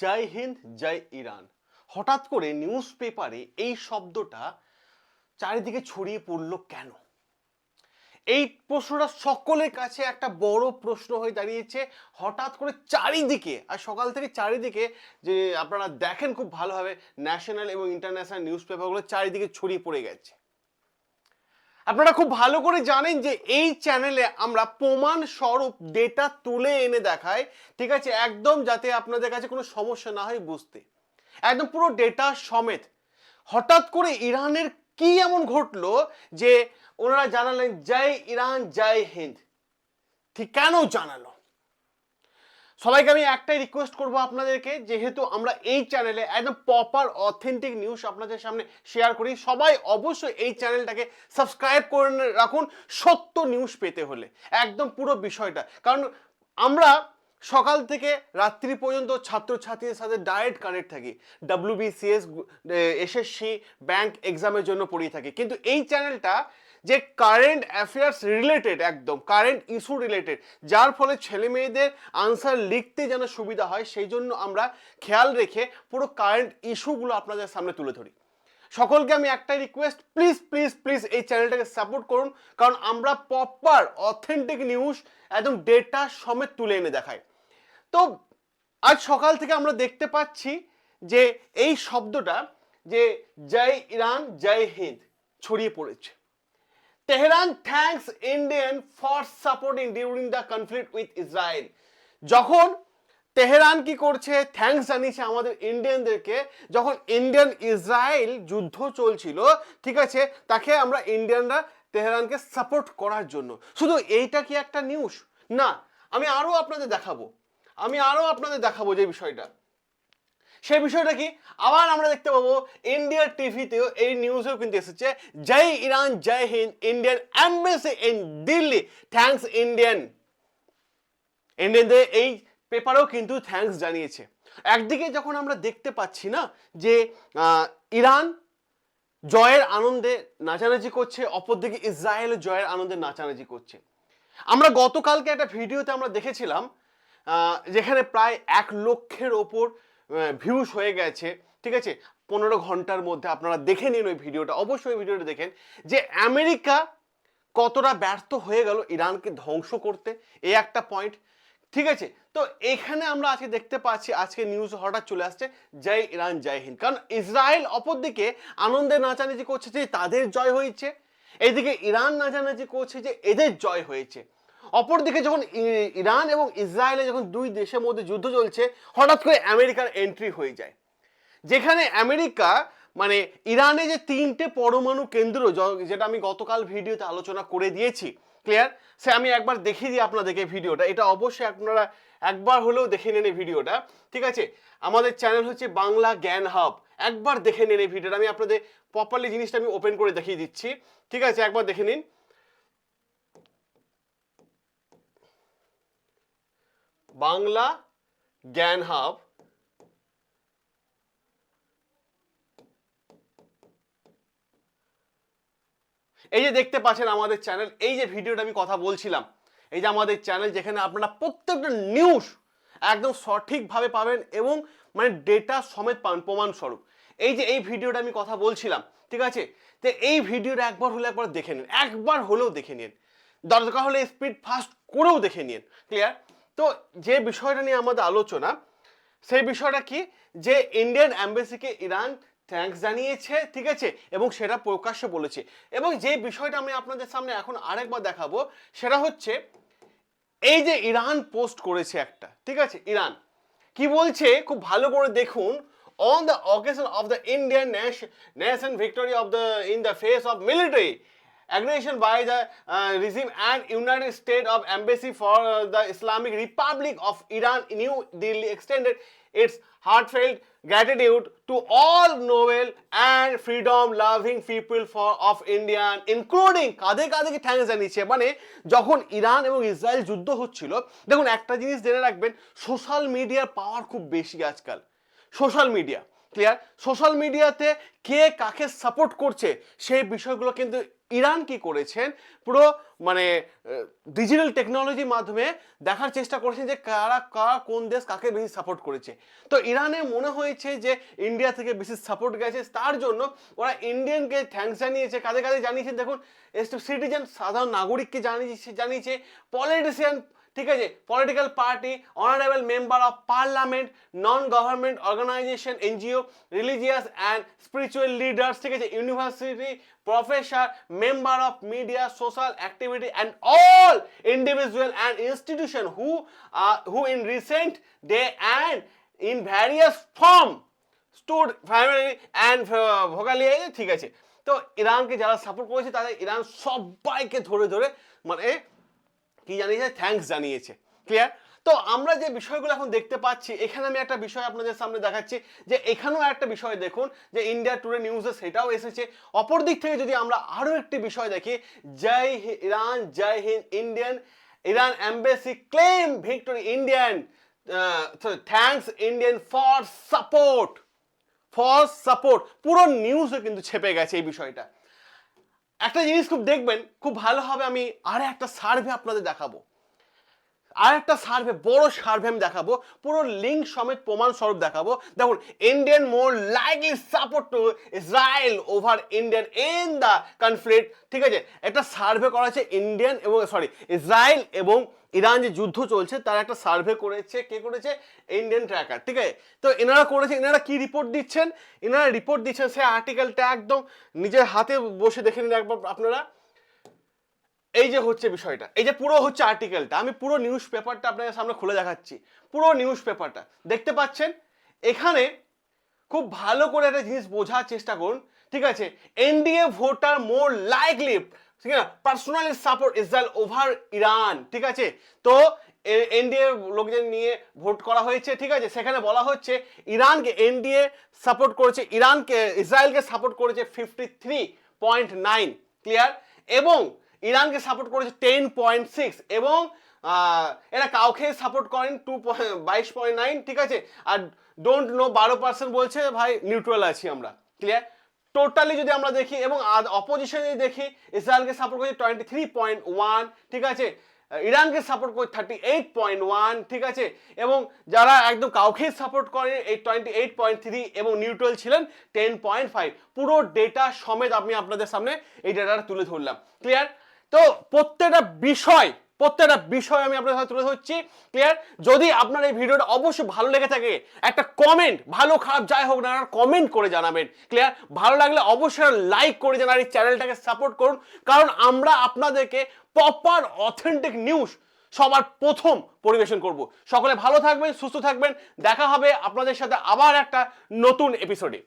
জয় হিন্দ, জয় Iran. হঠাৎ করে news পেপারে এই শব্দটা চারিদিকে ছড়িয়ে পড়ল কেন? এই প্রশ্নটা সকলের কাছে একটা বড় প্রশ্ন হয়ে দাঁড়িয়েছে। হঠাৎ করে চারিদিকে, আর সকাল থেকে চারিদিকে যে আপনারা দেখেন খুব ভালোভাবে ন্যাশনাল এবং ইন্টারন্যাশনাল নিউজ পেপারগুলো চারিদিকে ছড়িয়ে পড়ে গেছে। আপনারা খুব ভালো করে জানেন যে এই চ্যানেলে আমরা প্রমাণ স্বরূপ ডেটা তুলে এনে দেখাই, ঠিক আছে? একদম যাতে আপনাদের কাছে কোনো সমস্যা না হয় বুঝতে। একদম পুরো ডেটা সমেত। হঠাৎ করে ইরানের কি এমন ঘটলো যে ওনারা জানালেন, জয় ইরান, জয় হিন্দ। ঠিক কেন জানালো? সবাইকে আমি একটাই রিকোয়েস্ট করব আপনাদেরকে, যেহেতু আমরা এই চ্যানেলে একদম প্রপার অথেন্টিক নিউজ আপনাদের সামনে শেয়ার করি, সবাই অবশ্যই এই চ্যানেলটাকে সাবস্ক্রাইব করে রাখুন সত্য নিউজ পেতে হলে, একদম পুরো বিষয়টা। কারণ আমরা সকাল থেকে রাত্রি পর্যন্ত ছাত্রছাত্রীদের সাথে ডাইরেক্ট কানেক্ট থাকি ডাব্লিউবিসিএস এসএসসি ব্যাংক এক্সামের জন্য পড়িয়ে থাকি। কিন্তু এই চ্যানেলটা যে কারেন্ট অ্যাফেয়ার্স রিলেটেড একদম কারেন্ট ইস্যু রিলেটেড যার ফলে ছেলে মেয়েদের আনসার লিখতে যেন সুবিধা হয়, সেই জন্য আমরা খেয়াল রেখে পুরো কারেন্ট ইস্যুগুলো আপনাদের সামনে তুলে ধরি। সকলকে আমি একটাই রিকোয়েস্ট প্লিজ প্লিজ প্লিজ এই চ্যানেলটাকে সাপোর্ট করুন, কারণ আমরা প্রপার অথেন্টিক নিউজ একদম ডেটা সমেত তুলে এনে দেখাই। তো আজ সকাল থেকে আমরা দেখতে পাচ্ছি যে এই শব্দটা যে জয় ইরান, জয় হিন্দ ছড়িয়ে পড়েছে। Tehran thanks Indian for supporting during the conflict with Israel যখন তেহরান কি করছে? থ্যাঙ্কস জানিয়েছে আমাদের ইন্ডিয়ানদেরকে যখন ইন্ডিয়ান ইসরায়েল যুদ্ধ চলছিল, ঠিক আছে, তাকে আমরা ইন্ডিয়ানরা তেহরানকে সাপোর্ট করার জন্য। শুধু এইটা কি একটা নিউজ না, আমি আরও আপনাদের দেখাবো। আমি আরও আপনাদের দেখাবো যে বিষয়টা। সেই বিষয়টা কি? আবার আমরা দেখতে পাবো ইন্ডিয়ার টিভিতেও এই নিউজেও কিন্তু এসেছে। Jai Iran, Jai Hind Indian embassy in Delhi thanks Indian ইন্ডিয়ানদের এই পেপারেও কিন্তু থ্যাঙ্কস জানিয়েছে। একদিকে যখন আমরা দেখতে পাচ্ছি না যে ইরান জয়ের আনন্দে নাচানাচি করছে, অপরদিকে ইসরায়েল জয়ের আনন্দে নাচানাচি করছে। আমরা গতকালকে একটা ভিডিওতে আমরা দেখেছিলাম যেখানে প্রায় এক লক্ষের ওপর ভিউস হয়ে গেছে, ঠিক আছে? পনেরো ঘণ্টার মধ্যে আপনারা দেখে নিন ওই ভিডিওটা, অবশ্যই ভিডিওটা দেখেন যে আমেরিকা কতটা ব্যর্থ হয়ে গেল ইরানকে ধ্বংস করতে এই একটা পয়েন্ট ঠিক আছে? তো এখানে আমরা আজকে দেখতে পাচ্ছি, আজকে নিউজ হঠাৎ চলে আসছে, জয় ইরান, জয় হিন্দ। কারণ ইসরায়েল অপরদিকে আনন্দে নাচানাচি করছে যে তাদের জয় হয়েছে, এদিকে ইরান নাচানাচি করছে যে এদের জয় হয়েছে। অপরদিকে যখন ইরান এবং ইসরায়েলে যখন দুই দেশের মধ্যে যুদ্ধ চলছে, হঠাৎ করে আমেরিকার এন্ট্রি হয়ে যায়। যেখানে আমেরিকা মানে ইরানে যে তিনটে পরমাণু কেন্দ্র যেটা আমি গতকাল ভিডিওতে আলোচনা করে দিয়েছি ক্লিয়ার সে আমি একবার দেখিয়ে দিই আপনাদেরকে ভিডিওটা। এটা অবশ্যই আপনারা একবার হলেও দেখে নেন এই ভিডিওটা, ঠিক আছে? আমাদের চ্যানেল হচ্ছে বাংলা জ্ঞান হাব। একবার দেখে নেন এই ভিডিওটা। আমি আপনাদের প্রপারলি জিনিসটা আমি ওপেন করে দেখিয়ে দিচ্ছি, ঠিক আছে? একবার দেখে নিন। বাংলা জ্ঞান হাব। এই যে দেখতে পাচ্ছেন আমাদের চ্যানেল, এই যে ভিডিওটা আমি কথা বলছিলাম, এই যে আমাদের চ্যানেল যেখানে আপনারা প্রত্যেকটা নিউজ একদম সঠিকভাবে পাবেন এবং মানে ডেটা সমেত পাবেন, প্রমাণস্বরূপ। এই যে এই ভিডিওটা আমি কথা বলছিলাম, ঠিক আছে? তো এই ভিডিওটা একবার হলে একবার দেখে নিন, একবার হলেও দেখে নিন। দরকার হলে স্পিড ফাস্ট করেও দেখে নিন ক্লিয়ার তো যে বিষয়টা নিয়ে আমাদের আলোচনা, সেই বিষয়টা কি? যে ইন্ডিয়ান অ্যাম্বাসিকে ইরান থ্যাঙ্কস জানিয়েছে, ঠিক আছে? এবং সেটা প্রকাশ্যে বলেছে। এবং যে বিষয়টা আমি আপনাদের সামনে এখন আরেকবার দেখাবো, সেটা হচ্ছে এই যে ইরান পোস্ট করেছে একটা, ঠিক আছে? ইরান। কি বলছে? খুব ভালো করে দেখুন। On the occasion of the Indian nation victory of the in the face of military aggression by the regime and united state of embassy for the Islamic republic of Iran New Delhi extended its heartfelt gratitude to all noble and freedom loving people for of Indian including কাঁধে কাঁধে কি thank জানিয়েছে? মানে যখন Iran এবং Israel যুদ্ধ হচ্ছিল, দেখুন একটা জিনিস জেনে রাখবেন সোশ্যাল মিডিয়ার পাওয়ার খুব বেশি আজকাল। সোশ্যাল মিডিয়া ক্লিয়ার সোশ্যাল মিডিয়াতে কে কাকে সাপোর্ট করছে? সেই বিষয়গুলো কিন্তু ইরান কি করেছেন? পুরো মানে ডিজিটাল টেকনোলজির মাধ্যমে দেখার চেষ্টা করেছেন যে কারা কারা, কোন দেশ কাকে বেশি সাপোর্ট করেছে। তো ইরানে মনে হয়েছে যে ইন্ডিয়া থেকে বেশি সাপোর্ট গেছে, তার জন্য ওরা ইন্ডিয়ানকে থ্যাঙ্কস জানিয়েছে কাদের কাদের জানিয়েছে। দেখুন সিটিজেন সাধারণ নাগরিককে জানিয়েছে জানিয়েছে। পলিটিশিয়ান ঠিক আছে? Political party honourable member of parliament non government organisation NGO religious and spiritual leaders ঠিক আছে? University professor member of media social activity and all individual and institution who who in recent day and in various form stood family and vocally ঠিক আছে? তো ইরানকে যারা support করেছে, তাদের Iran সবাইকে ধরে ধরে মানে কি জানিয়েছে? থ্যাঙ্কস জানিয়েছে। ক্লিয়ার তো আমরা যে বিষয়গুলো এখন দেখতে পাচ্ছি, এখানে আমি একটা বিষয় আপনাদের সামনে দেখাচ্ছি, যে এখানেও একটা বিষয় দেখুন, যে ইন্ডিয়া টুডে নিউজে সেটাও এসেছে। অপর দিক থেকে যদি আমরা আরও একটি বিষয় দেখি, Jai Iran, Jai Hind Indian Iran embassy claim victory Indian thanks Indian for support for support পুরো নিউজে কিন্তু ছেপে গেছে এই বিষয়টা। একটা জিনিস খুব দেখবেন খুব ভালো হবে আমি আর একটা সার্ভে আপনাদের দেখাবো। আর একটা সার্ভে বড় সার্ভে আমি দেখাবো। পুরো লিঙ্ক সমেত প্রমাণ স্বরূপ দেখাবো। দেখুন Indian more likely support to Israel over Indian in the conflict ঠিক আছে? একটা সার্ভে করা হয়েছে ইন্ডিয়ান এবং সরি ইসরায়েল এবং ইরান যে যুদ্ধ চলছে, তার একটা সার্ভে করেছে, কে করেছে? ইন্ডিয়ান ট্র্যাকার ঠিক আছে? তো এনারা করেছে, এনারা কি রিপোর্ট দিচ্ছেন? এনারা রিপোর্ট দিচ্ছেন সে আর্টিকেলটা একদম নিজের হাতে বসে দেখে নিন একবার আপনারা। এই যে হচ্ছে বিষয়টা, এই যে পুরো হচ্ছে আর্টিকেলটা আমি পুরো নিউজ পেপারটা আপনাদের সামনে খুলে দেখাচ্ছি। পুরো নিউজ পেপারটা দেখতে পাচ্ছেন? এখানে খুব ভালো করে একটা জিনিস বোঝার চেষ্টা করুন, ঠিক আছে? এনডিএ ভোটার মোর লাইকলি ঠিক আছে? Personally support Israel over Iran ঠিক আছে? তো এনডিএ লোকজন নিয়ে ভোট করা হয়েছে, ঠিক আছে? সেখানে বলা হচ্ছে ইরানকে এনডিএ সাপোর্ট করেছে ইরানকে ইসরায়েলকে সাপোর্ট করেছে fifty three point nine clear এবং ইরানকে সাপোর্ট করেছে টেন পয়েন্ট সিক্স এবং এরা কাউকে সাপোর্ট করেন টু বাইশ পয়েন্ট নাইন ঠিক আছে? আর ডোন্ট নো বারো পার্সেন্ট বলছে, ভাই নিউট্রাল আছি আমরা। ক্লিয়ার টোটালি যদি আমরা দেখি এবং অপোজিশন যদি দেখি, ইসরায়েলকে সাপোর্ট করছে টোয়েন্টি থ্রি পয়েন্ট ওয়ান ঠিক আছে? ইরানকে সাপোর্ট করে থার্টি এইট পয়েন্ট ওয়ান ঠিক আছে? এবং যারা একদম কাউকে সাপোর্ট করে এই টোয়েন্টি এইট পয়েন্ট থ্রি এবং নিউট্রাল ছিলেন টেন পয়েন্ট ফাইভ পুরো ডেটা সমেত আমি আপনাদের সামনে এই ডেটাটা তুলে ধরলাম। ক্লিয়ার তো প্রত্যেকটা বিষয় প্রত্যেকটা বিষয় আমি আপনাদের সাথে তুলে ধরছি ক্লিয়ার যদি আপনার এই ভিডিওটা অবশ্যই ভালো লেগে থাকে, একটা কমেন্ট ভালো খারাপ যাই হোক না কমেন্ট করে জানাবেন ক্লিয়ার ভালো লাগলে অবশ্যই লাইক করে জানান এই চ্যানেলটাকে সাপোর্ট করুন, কারণ আমরা আপনাদেরকে প্রপার অথেন্টিক নিউজ সবার প্রথম পরিবেশন করব। সকলে ভালো থাকবেন, সুস্থ থাকবেন, দেখা হবে আপনাদের সাথে আবার একটা নতুন এপিসোডে